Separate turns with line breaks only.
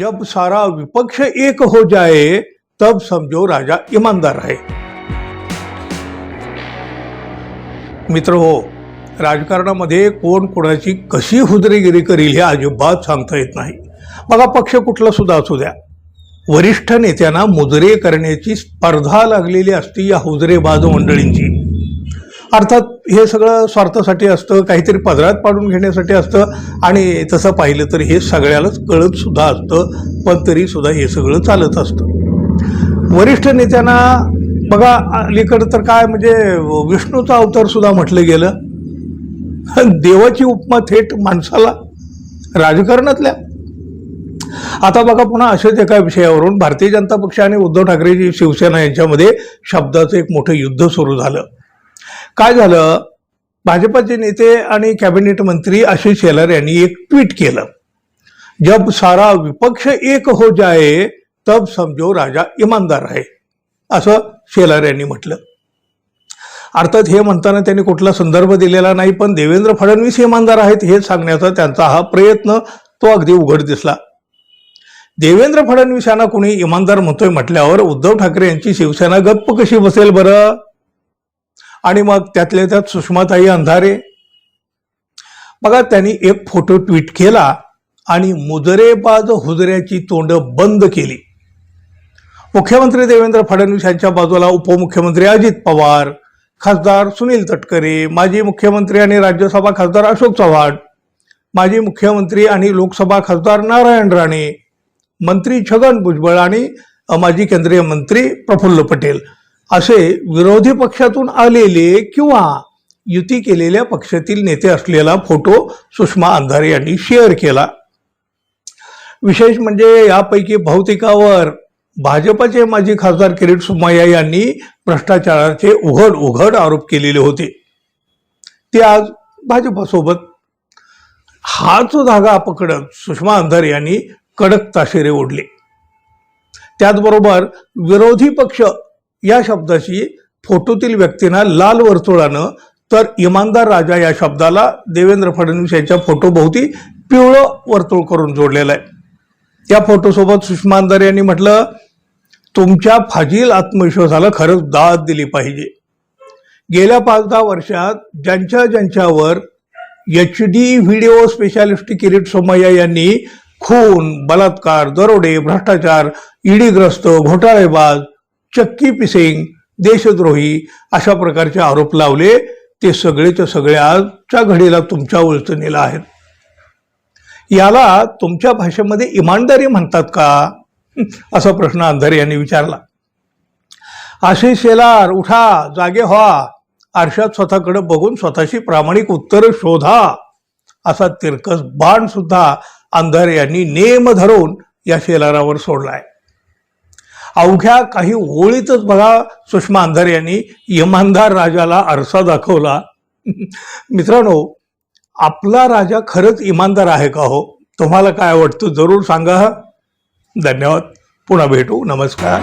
जब सारा विपक्ष एक हो जाए तब समजो राजा ईमानदार आहे मित्र हो राजकारणामध्ये कोण कोणाची कशी हुजरेगिरी करील हे अजिबात सांगता येत नाही. बघा पक्ष कुठला सुद्धा असू द्या. वरिष्ठ नेत्यांना मुजरे करण्याची स्पर्धा लागलेली असती या हुजरेबाज मंडळींची. अर्थात हे सगळं स्वार्थासाठी असतं काहीतरी पदरात पाडून घेण्यासाठी असतं आणि तसं पाहिलं तर हे सगळ्यालाच कळत सुद्धा असतं पण तरी सुद्धा हे सगळं चालत असतं. वरिष्ठ नेत्यांना बघा अलीकडं तर काय म्हणजे विष्णूचा अवतार सुद्धा म्हटलं गेलं. देवाची उपमा थेट माणसाला राजकारणातल्या. आता बघा पुन्हा अशाच एका विषयावरून भारतीय जनता पक्ष आणि उद्धव ठाकरेजी शिवसेना यांच्यामध्ये शब्दाचं एक मोठं युद्ध सुरू झालं. काय झालं? भाजपाचे नेते आणि कॅबिनेट मंत्री आशिष शेलार यांनी एक ट्विट केलं. जब सारा विपक्ष एक हो जाए तब समजो राजा इमानदार आहे असं शेलार यांनी म्हटलं. अर्थात हे म्हणताना त्यांनी कुठला संदर्भ दिलेला नाही पण देवेंद्र फडणवीस इमानदार आहेत हे सांगण्याचा त्यांचा हा प्रयत्न तो अगदी उघड दिसला. देवेंद्र फडणवीस यांना कुणी इमानदार म्हणतोय म्हटल्यावर उद्धव ठाकरे यांची शिवसेना गप्प कशी बसेल बरं? आणि मग त्यातल्या त्यात सुषमाताई अंधारे. बघा त्यांनी एक फोटो ट्विट केला आणि मुजरेबाज हुजऱ्याची तोंड बंद केली. मुख्यमंत्री देवेंद्र फडणवीस यांच्या बाजूला उपमुख्यमंत्री अजित पवार खासदार सुनील तटकरे माजी मुख्यमंत्री आणि राज्यसभा खासदार अशोक चव्हाण माजी मुख्यमंत्री आणि लोकसभा खासदार नारायण राणे मंत्री छगन भुजबळ आणि माजी केंद्रीय मंत्री प्रफुल्ल पटेल. असे विरोधी पक्षातून आलेले किंवा युती केलेल्या पक्षातील नेते असलेला फोटो सुषमा अंधारे यांनी शेअर केला. विशेष म्हणजे यापैकी बहुतेकावर भाजपाचे माजी खासदार किरीट सुमय्या यांनी भ्रष्टाचाराचे उघड उघड आरोप केलेले होते. ते आज भाजपासोबत. हाच धागा पकडत सुषमा अंधारे यांनी कडक ताशेरे ओढले. त्याचबरोबर विरोधी पक्ष या शब्दाशी फोटोतील व्यक्तींना लाल वर्तुळानं तर इमानदार राजा या शब्दाला देवेंद्र फडणवीस यांच्या फोटोभोवती पिवळं वर्तुळ करून जोडलेलं आहे. या फोटोसोबत सुषमा अंधारे यांनी म्हटलं तुमच्या फाजील आत्मविश्वासाला खरंच दाद दिली पाहिजे. गेल्या पाच दहा वर्षात ज्यांच्या ज्यांच्यावर H D video specialist Kirit Somaiya यांनी खून बलात्कार दरोडे भ्रष्टाचार ईडीग्रस्त घोटाळेबाज चक्की पिसिंग देशद्रोही अशा प्रकारचे आरोप लावले. ते सगळेच्या सगळे आजच्या घडीला तुमच्या उलचणीला आहेत. याला तुमच्या भाषेमध्ये इमानदारी म्हणतात का? असा प्रश्न अंधारे यांनी विचारला. आशिष शेलार उठा जागे व्हा. आरशात स्वतःकडे बघून स्वतःशी प्रामाणिक उत्तर शोधा. असा तिरकस बाण सुद्धा अंधारे यांनी नेम धरून या शेलारावर सोडलाय. अवघ्या काही ओळीतच बघा सुषमा अंधारे यांनी इमानदार राजाला आरसा दाखवला. मित्रांनो आपला राजा खरंच इमानदार आहे का हो? तुम्हाला काय वाटतं जरूर सांगा. धन्यवाद. पुन्हा भेटू. नमस्कार.